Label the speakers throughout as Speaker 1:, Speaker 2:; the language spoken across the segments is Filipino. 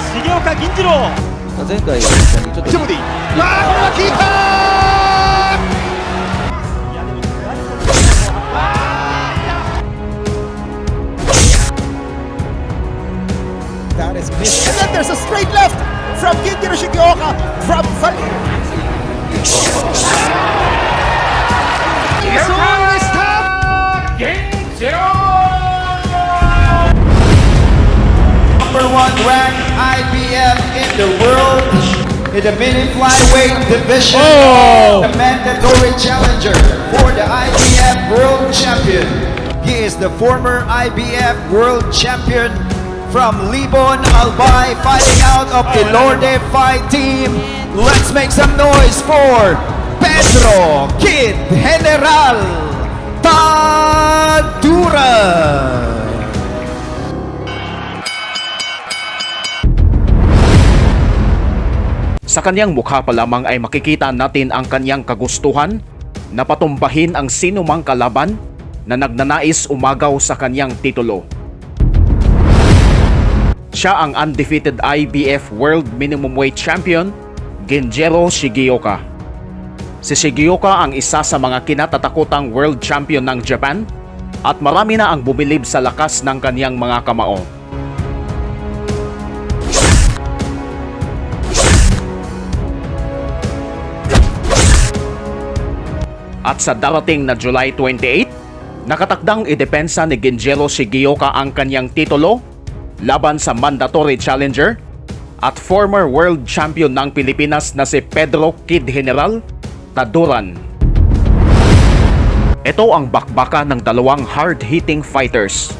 Speaker 1: 物色しろ重岡銀次郎
Speaker 2: 前回ちょっと
Speaker 3: ジョブディあーこれは効いた
Speaker 1: いやでも何
Speaker 3: That is missed. And then there's a straight left from Ginjiro Shigioka from Val- Soon is top.
Speaker 4: number one ranked in the mini flyweight division. The mandatory challenger for the IBF world champion. He is the former IBF world champion from Libon Albay fighting out of the Lorde Fight Team. Let's make some noise for Pedro Kid General Tadura.
Speaker 5: Sa kanyang mukha pa lamang ay makikita natin ang kanyang kagustuhan na patumbahin ang sinumang kalaban na nagnanais umagaw sa kanyang titulo. Siya ang undefeated IBF World Minimum Weight Champion, Genjiro Shigioka. Si Shigioka ang isa sa mga kinatatakutang world champion ng Japan at marami na ang bumilib sa lakas ng kanyang mga kamao. At sa darating na July 28, nakatakdang idepensa ni Genjiro Shigioka ang kanyang titulo laban sa mandatory challenger at former world champion ng Pilipinas na si Pedro Kid General Taduran. Ito ang bakbaka ng dalawang hard-hitting fighters.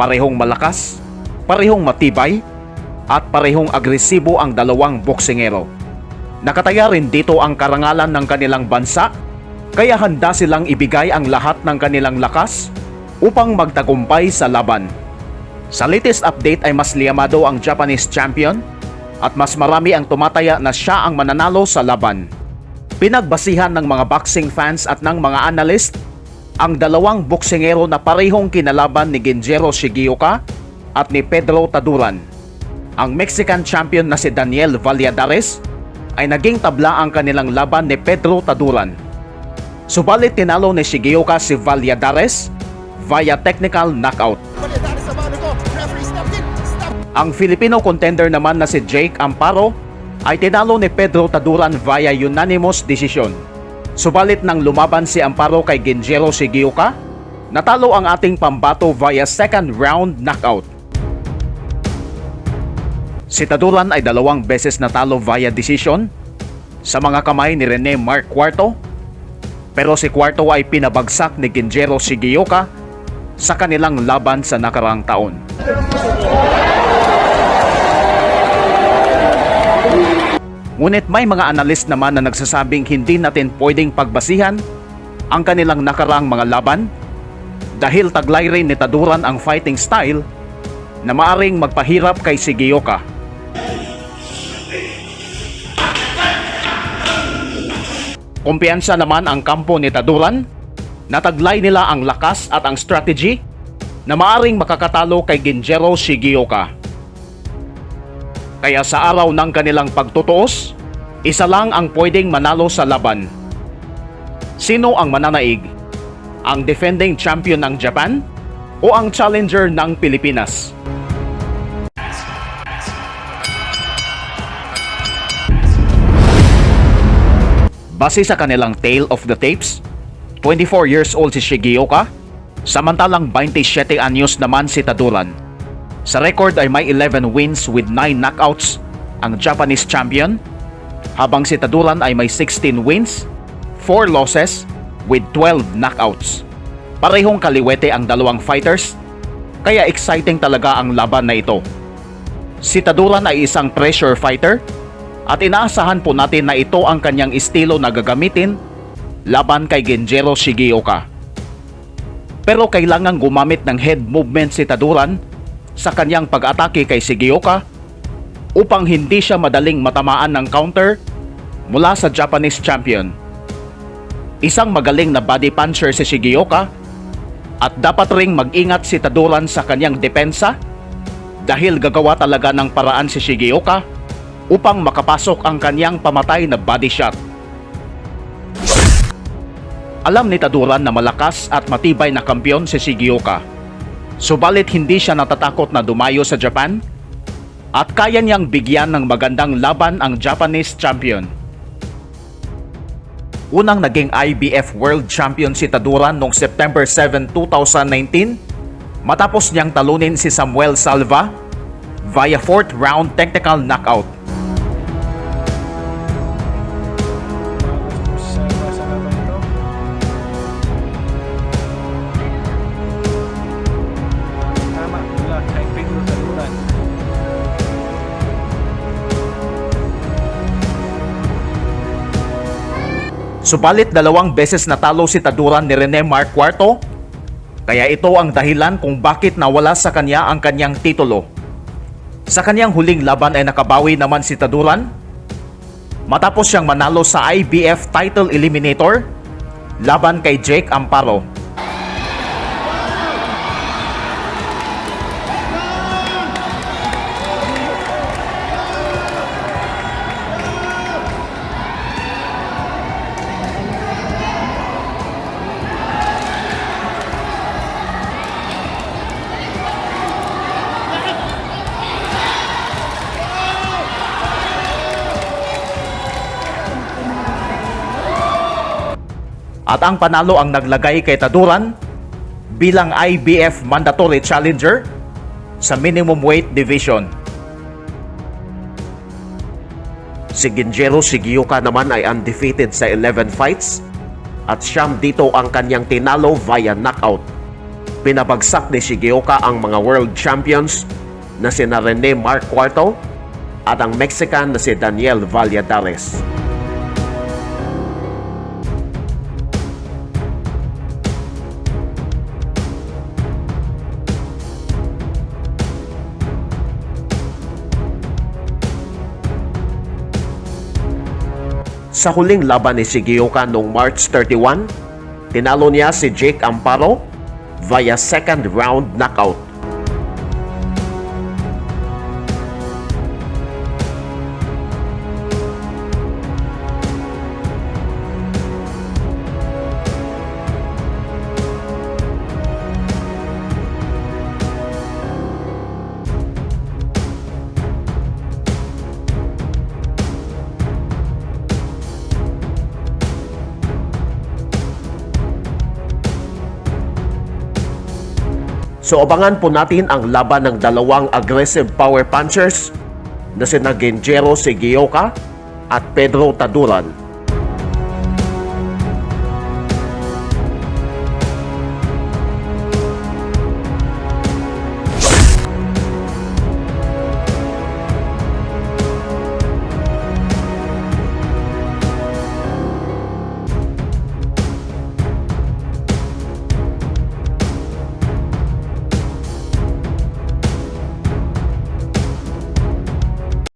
Speaker 5: Parehong malakas, parehong matibay, at parehong agresibo ang dalawang boksingero. Nakataya rin dito ang karangalan ng kanilang bansa kaya handa silang ibigay ang lahat ng kanilang lakas upang magtagumpay sa laban. Sa latest update ay mas liyamado ang Japanese champion at mas marami ang tumataya na siya ang mananalo sa laban. Pinagbasihan ng mga boxing fans at ng mga analyst ang dalawang boksingero na parehong kinalaban ni Genjiro Shigioka at ni Pedro Taduran. Ang Mexican champion na si Daniel Valladares ay naging tabla ang kanilang laban ni Pedro Taduran. Subalit tinalo ni Shigioka si Valladares via technical knockout. Ang Filipino contender naman na si Jake Amparo ay tinalo ni Pedro Taduran via unanimous decision. Subalit nang lumaban si Amparo kay Genjiro Shigioka, natalo ang ating pambato via second round knockout. Si Taduran ay dalawang beses natalo via decision sa mga kamay ni Rene Mark Cuarto pero si Cuarto ay pinabagsak ni Genjiro Shigioka sa kanilang laban sa nakarang taon. Ngunit may mga analyst naman na nagsasabing hindi natin pwedeng pagbasihan ang kanilang nakarang mga laban dahil taglay rin ni Taduran ang fighting style na maaring magpahirap kay Shigioka. Kumpiyansa naman ang kampo ni Taduran na taglay nila ang lakas at ang strategy na maaring makakatalo kay Genjiro Shigioka. Kaya sa araw ng kanilang pagtutuos, isa lang ang pwedeng manalo sa laban. Sino ang mananaig? Ang defending champion ng Japan o ang challenger ng Pilipinas? Base sa kanilang tale of the tapes, 24 years old si Shigioka, samantalang 27 anyos naman si Taduran. Sa record ay may 11 wins with 9 knockouts ang Japanese champion, habang si Taduran ay may 16 wins, 4 losses with 12 knockouts. Parehong kaliwete ang dalawang fighters, kaya exciting talaga ang laban na ito. Si Taduran ay isang pressure fighter at inaasahan po natin na ito ang kanyang estilo na gagamitin laban kay Genjiro Shigioka. Pero kailangan gumamit ng head movement si Taduran sa kanyang pag-atake kay Shigioka upang hindi siya madaling matamaan ng counter mula sa Japanese champion. Isang magaling na body puncher si Shigioka at dapat ring mag-ingat si Taduran sa kanyang depensa dahil gagawa talaga ng paraan si Shigeoka upang makapasok ang kanyang pamatay na body shot. Alam ni Taduran na malakas at matibay na kampiyon si Shigeoka. Subalit hindi siya natatakot na dumayo sa Japan at kaya niyang bigyan ng magandang laban ang Japanese champion. Unang naging IBF World Champion si Taduran noong September 7, 2019 matapos niyang talunin si Samuel Salva via fourth round technical knockout. Subalit dalawang beses natalo si Taduran ni Rene Mark IV, kaya ito ang dahilan kung bakit nawala sa kanya ang kanyang titulo. Sa kanyang huling laban ay nakabawi naman si Taduran matapos siyang manalo sa IBF Title Eliminator laban kay Jake Amparo. At ang panalo ang naglagay kay Taduran bilang IBF Mandatory Challenger sa minimum weight division. Si Ginjero Shigeoka naman ay undefeated sa 11 fights at siyam dito ang kanyang tinalo via knockout. Pinabagsak ni Shigeoka ang mga world champions na sina Rene IV at ang Mexican na si Daniel Valladares. Sa huling laban ni Shigeoka noong March 31, tinalo niya si Jake Amparo via second round knockout. So abangan po natin ang laban ng dalawang aggressive power punchers na sina Genjero Sigioka at Pedro Taduran